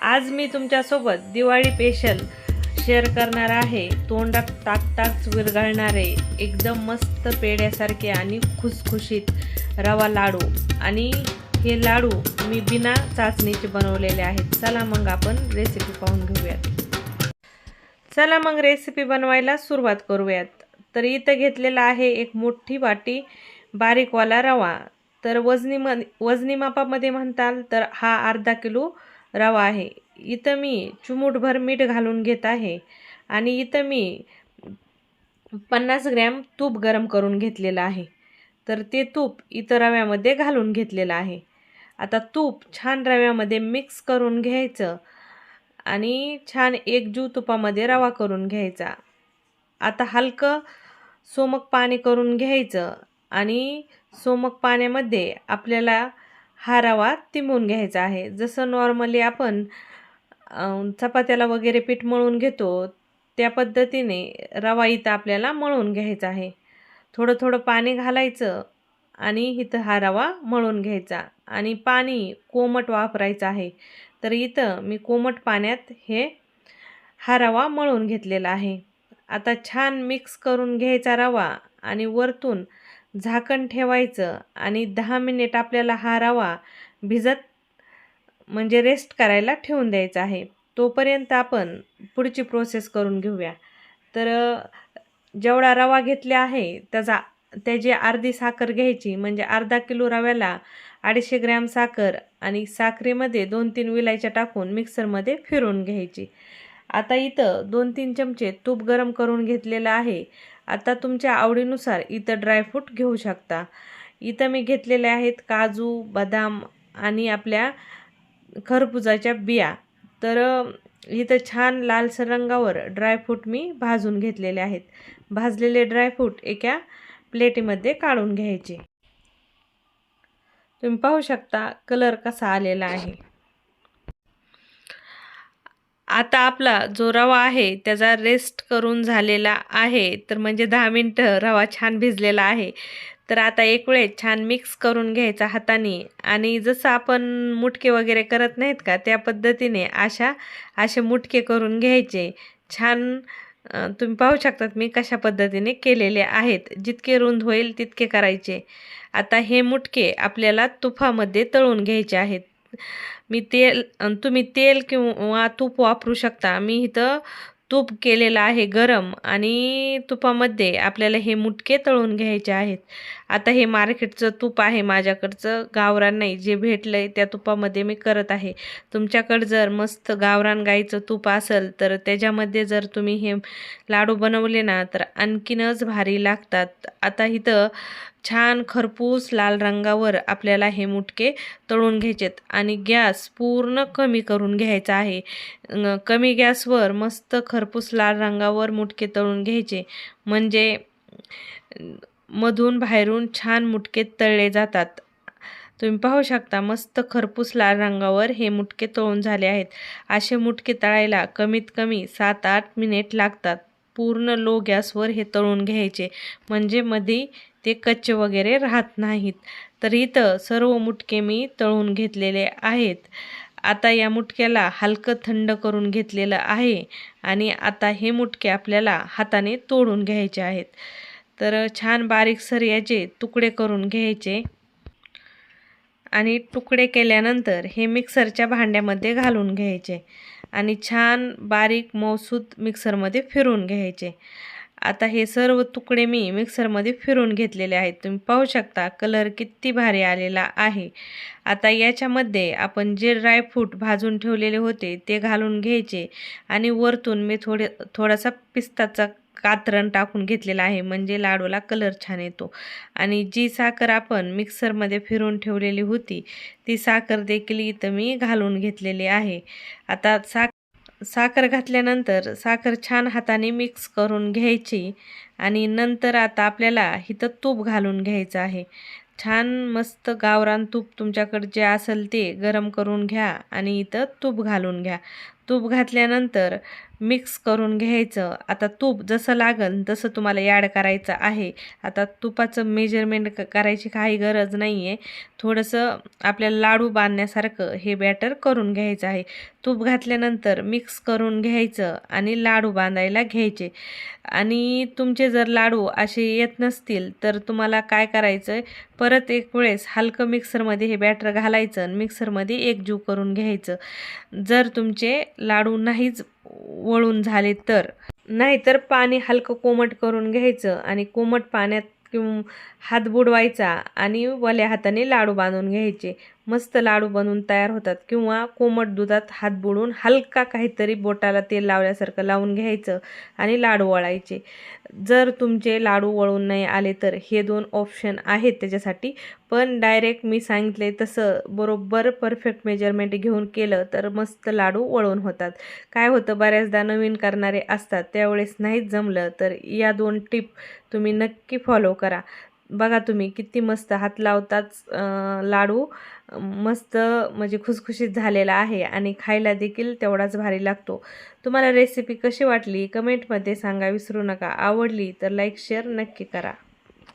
आज मी तुमच्यासोबत Diwali special share करणार आहे. तोंडात टाकताच विरघळणारे एकदम मस्त पेड्यासारखे आणि खुसखुशीत रवा लाडू. आणि हे लाडू मी बिना चाचणीचे बनवलेले आहेत. चला मग आपण रेसिपी पाहून घेऊयात. चला मग रेसिपी बनवायला सुरुवात करूयात. तर इथं घेतलेला आहे एक मोठी वाटी बारीकवाला रवा. तर वजनी म वजनी मापामध्ये म्हणताल तर हा अर्धा किलो रवा आहे. इथं मी चिमूटभर मीठ घालून घेत आहे. आणि इथं मी पन्नास ग्रॅम तूप गरम करून घेतलेलं आहे. तर ते तूप इथं रव्यामध्ये घालून घेतलेलं आहे. आता तूप छान रव्यामध्ये मिक्स करून घ्यायचं. आणि छान एकजीव तुपामध्ये रवा करून घ्यायचा. आता हलकं सोमक पाणी करून घ्यायचं. आणि सोमक पाण्यामध्ये आपल्याला हा रवा तिंबून घ्यायचा आहे. जसं नॉर्मली आपण चपात्याला वगैरे पीठ मळून घेतो त्या पद्धतीने रवा इथं आपल्याला मळून घ्यायचा आहे. थोडं थोडं पाणी घालायचं आणि इथं हा रवा मळून घ्यायचा आणि पाणी कोमट वापरायचं आहे. तर इथं मी कोमट पाण्यात हे हा रवा मळून घेतलेला आहे. आता छान मिक्स करून घ्यायचा रवा आणि वरतून झाकण ठेवायचं आणि दहा मिनिट आपल्याला हा रवा भिजत म्हणजे रेस्ट करायला ठेवून द्यायचा आहे. तोपर्यंत आपण पुढची प्रोसेस करून घेऊया. तर जेवढा रवा घेतला आहे त्याचा त्याची अर्धी साखर घ्यायची म्हणजे अर्धा किलो रव्याला अडीचशे ग्रॅम साखर आणि साखरेमध्ये दोन तीन विलायच्या टाकून मिक्सरमध्ये फिरवून घ्यायची. आता इथं दोन तीन चमचे तूप गरम करून घेतलेलं आहे. आता तुमच्या आवडीनुसार इथं ड्रायफ्रूट घेऊ शकता. इथं मी घेतलेले आहेत काजू बदाम आणि आपल्या खरबुजाच्या बिया. तर इथं छान लालसर रंगावर ड्रायफ्रूट मी भाजून घेतलेले आहेत. भाजलेले ड्रायफ्रूट एका प्लेटीमध्ये काढून घ्यायचे. तुम्ही पाहू शकता कलर कसा आलेला आहे. आता आपला जो रवा आहे त्याचा रेस्ट करून झालेला आहे. तर म्हणजे दहा मिनटं रवा छान भिजलेला आहे. तर आता एक वेळेस छान मिक्स करून घ्यायचा हाताने. आणि जसं आपण मुटके वगैरे करत नाहीत का त्या पद्धतीने अशा असे मुटके करून घ्यायचे. छान तुम्ही पाहू शकतात मी कशा पद्धतीने केलेले आहेत. जितके रुंद होईल तितके करायचे. आता हे मुटके आपल्याला तुफामध्ये तळून घ्यायचे आहेत. मी तेल तुम्ही तेल किंवा तूप वापरू शकता. मी इथं तूप केलेलं आहे गरम आणि तुपामध्ये आपल्याला हे मुटके तळून घ्यायचे आहेत. आता हे मार्केटचं तूप आहे माझ्याकडचं गावरान नाही. जे भेटलं आहे त्या तुपामध्ये मी करत आहे. तुमच्याकडं जर मस्त गावरान गाईचं तूप असेल तर त्याच्यामध्ये जर तुम्ही हे लाडू बनवले ना तर आणखीनच भारी लागतात. आता इथं छान खरपूस लाल रंगावर आपल्याला हे मुटके तळून घ्यायचेत. आणि गॅस पूर्ण कमी करून घ्यायचा आहे. कमी गॅसवर मस्त खरपूस लाल रंगावर मुटके तळून घ्यायचे. म्हणजे मधून बाहेरून छान मुटके तळले जातात. तुम्ही पाहू शकता मस्त खरपूस लाल रंगावर हे मुटके तळून झाले आहेत. असे मुटके तळायला कमीत कमी सात आठ मिनिट लागतात. पूर्ण लो गॅसवर हे तळून घ्यायचे. म्हणजे मध्ये ते कच्चे वगैरे राहत नाहीत. तर इथं सर्व मुटके मी तळून घेतलेले आहेत. आता या मुटक्याला हलकं थंड करून घेतलेलं आहे आणि आता हे मुटके आपल्याला हाताने तोडून घ्यायचे आहेत. तर छान बारीकसर याचे तुकडे करून घ्यायचे. आणि तुकडे केल्यानंतर हे मिक्सरच्या भांड्यामध्ये घालून घ्यायचे. आणि छान बारीक मौसूद मिक्सरमध्ये फिरून घ्यायचे. आता हे सर्व तुकडे मी मिक्सरमध्ये फिरून घेतलेले आहेत. तुम्ही पाहू शकता कलर किती भारी आलेला आहे. आता याच्यामध्ये आपण जे ड्रायफ्रूट भाजून ठेवलेले होते ते घालून घ्यायचे आणि वरतून मी थोडे थोडासा पिस्ताचा कातरण टाकून घेतलेला आहे. म्हणजे लाडूला कलर छान येतो. आणि जी साखर आपण मिक्सरमध्ये फिरून ठेवलेली होती ती साखर देखील इथं मी घालून घेतलेली आहे. आता साख साखर घातल्यानंतर साखर छान हाताने मिक्स करून घ्यायची आणि नंतर आता आपल्याला इथं तूप घालून घ्यायचं आहे. छान मस्त गावरान तूप तुमच्याकडे जे असेल ते गरम करून घ्या आणि इथं तूप घालून घ्या. तूप घातल्यानंतर मिक्स करून घ्यायचं. आता तूप जसं लागेल तसं तुम्हाला ॲड करायचं आहे. आता तुपाचं मेजरमेंट क करायची काही गरज नाही आहे थोडंसं आपल्याला लाडू बांधण्यासारखं हे बॅटर करून घ्यायचं आहे. तूप घातल्यानंतर मिक्स करून घ्यायचं आणि लाडू बांधायला घ्यायचे. आणि तुमचे जर लाडू असे येत नसतील तर तुम्हाला काय करायचं आहे परत एक वेळेस हलकं मिक्सरमध्ये हे बॅटर घालायचं आणि मिक्सरमध्ये एकजीव करून घ्यायचं. जर तुमचे लाडू नाहीच वळून झाले तर. नाहीतर पाणी हलकं कोमट करून घ्यायचं आणि कोमट पाण्यात किंवा हात बुडवायचा आणि वल्या हाताने लाडू बांधून घ्यायचे. मस्त लाडू बनवून तयार होतात किंवा कोमट दुधात हात बुडून हलका काहीतरी बोटाला तेल लावल्यासारखं लावून घ्यायचं आणि लाडू वळायचे. जर तुमचे लाडू वळून नाही आले तर हे दोन ऑप्शन आहेत त्याच्यासाठी. पण डायरेक्ट मी सांगितले तसं बरोबर परफेक्ट मेजरमेंट घेऊन केलं तर मस्त लाडू वळून होतात. काय होतं बऱ्याचदा नवीन करणारे असतात त्यावेळेस नाहीच जमलं तर या दोन टिप तुम्ही नक्की फॉलो करा. बघा तुम्ही किती मस्त हात लावताच लाडू मस्त म्हणजे खुसखुशीत झालेला आहे आणि खायला देखील तेवढाच भारी लागतो. तुम्हाला रेसिपी कशी वाटली? कमेंटमध्ये सांगा विसरू नका. आवडली तर लाईक शेअर नक्की करा.